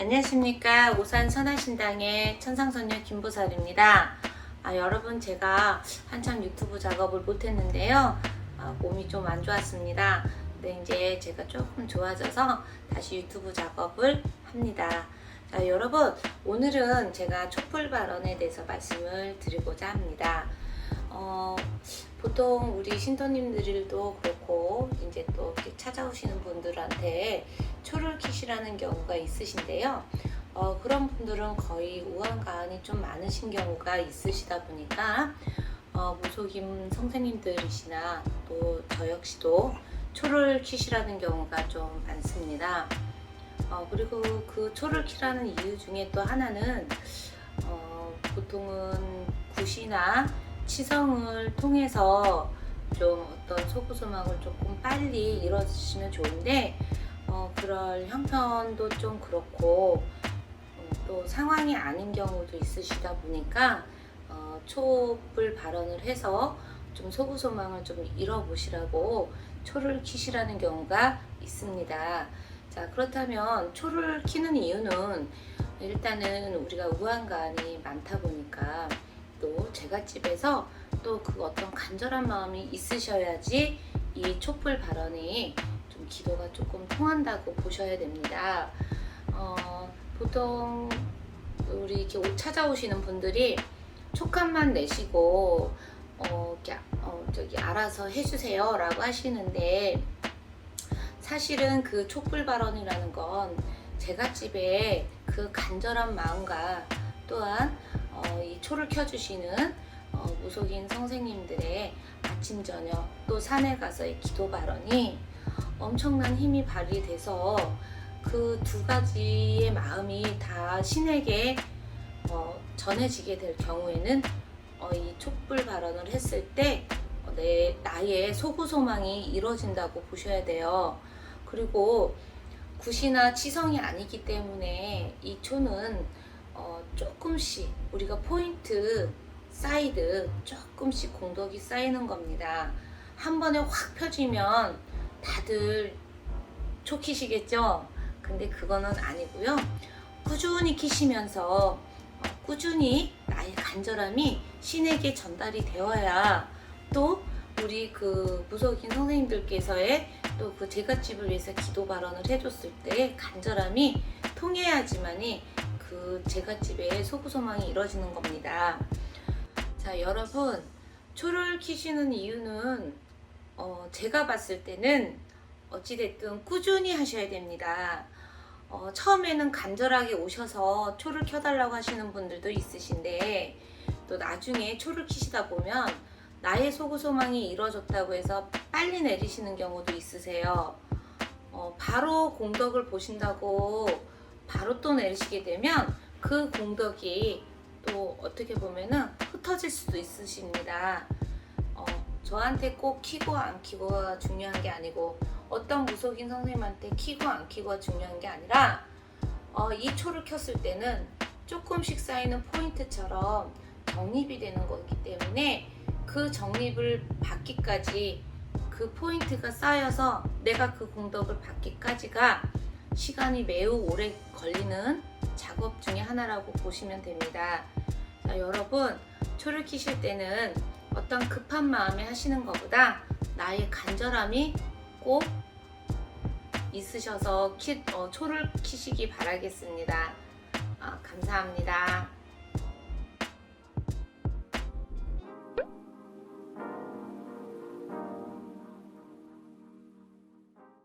안녕하십니까 오산 선화신당의 천상선녀 김보살입니다. 아, 여러분 제가 한참 유튜브 작업을 못했는데요. 아, 몸이 좀 안 좋았습니다. 근데 이제 제가 조금 좋아져서 다시 유튜브 작업을 합니다. 자, 여러분 오늘은 제가 촛불 발언에 대해서 말씀을 드리고자 합니다. 어, 보통 우리 신도님들도 그렇고 이제 또 이렇게 찾아오시는 분들한테 초를 키시라는 경우가 있으신데요. 어, 그런 분들은 거의 우한가한이 좀 많으신 경우가 있으시다 보니까 어, 무속임 선생님들이시나 또 저 역시도 초를 키시라는 경우가 좀 많습니다. 어, 그리고 그 초를 키라는 이유 중에 또 하나는 어, 보통은 굿이나 치성을 통해서 좀 어떤 소구소망을 조금 빨리 이뤄주시면 좋은데 어, 그럴 형편도 좀 그렇고 어, 또 상황이 아닌 경우도 있으시다 보니까 어, 촛불 발언을 해서 좀 소구소망을 좀 이뤄보시라고 초를 키시라는 경우가 있습니다. 자 그렇다면 초를 키는 이유는 일단은 우리가 우한간이 많다 보니까 또 제갓집에서 또 그 어떤 간절한 마음이 있으셔야지 이 촛불 발언이 좀 기도가 조금 통한다고 보셔야 됩니다. 어, 보통 우리 이렇게 옷 찾아오시는 분들이 촉감만 내시고 어, 어, 저기 알아서 해주세요 라고 하시는데 사실은 그 촛불 발언이라는 건 제갓집에 그 간절한 마음과 또한 어, 이 초를 켜주시는 어, 무속인 선생님들의 아침 저녁 또 산에 가서의 기도 발언이 엄청난 힘이 발휘돼서 그 두 가지의 마음이 다 신에게 어, 전해지게 될 경우에는 어, 이 촛불 발언을 했을 때 어, 내 나의 소구 소망이 이루어진다고 보셔야 돼요. 그리고 굿이나 치성이 아니기 때문에 이 초는 어, 조금씩 우리가 포인트 사이드 조금씩 공덕이 쌓이는 겁니다. 한 번에 확 펴지면 다들 초 키시겠죠? 근데 그거는 아니고요. 꾸준히 키시면서 어, 꾸준히 나의 간절함이 신에게 전달이 되어야 또 우리 그 무속인 선생님들께서의 또 그 제갓집을 위해서 기도 발언을 해줬을 때 간절함이 통해야지만이 그 제갓집의 소구소망이 이루어지는 겁니다. 자, 여러분, 초를 키시는 이유는 어, 제가 봤을 때는 어찌됐든 꾸준히 하셔야 됩니다. 어, 처음에는 간절하게 오셔서 초를 켜달라고 하시는 분들도 있으신데 또 나중에 초를 키시다 보면 나의 소구 소망이 이루어졌다고 해서 빨리 내리시는 경우도 있으세요. 어, 바로 공덕을 보신다고 바로 또 내리시게 되면 그 공덕이 또 어떻게 보면은 흩어질 수도 있으십니다. 어, 저한테 꼭 키고 안 키고가 중요한 게 아니고 어떤 무속인 선생님한테 키고 안 키고가 중요한 게 아니라 어, 이 초를 켰을 때는 조금씩 쌓이는 포인트처럼 정립이 되는 거기 때문에 그 정립을 받기까지 그 포인트가 쌓여서 내가 그 공덕을 받기까지가 시간이 매우 오래 걸리는 작업 중에 하나라고 보시면 됩니다. 자, 여러분, 초를 키실 때는 어떤 급한 마음에 하시는 것보다 나의 간절함이 꼭 있으셔서 키, 어, 초를 키시기 바라겠습니다. 아, 감사합니다.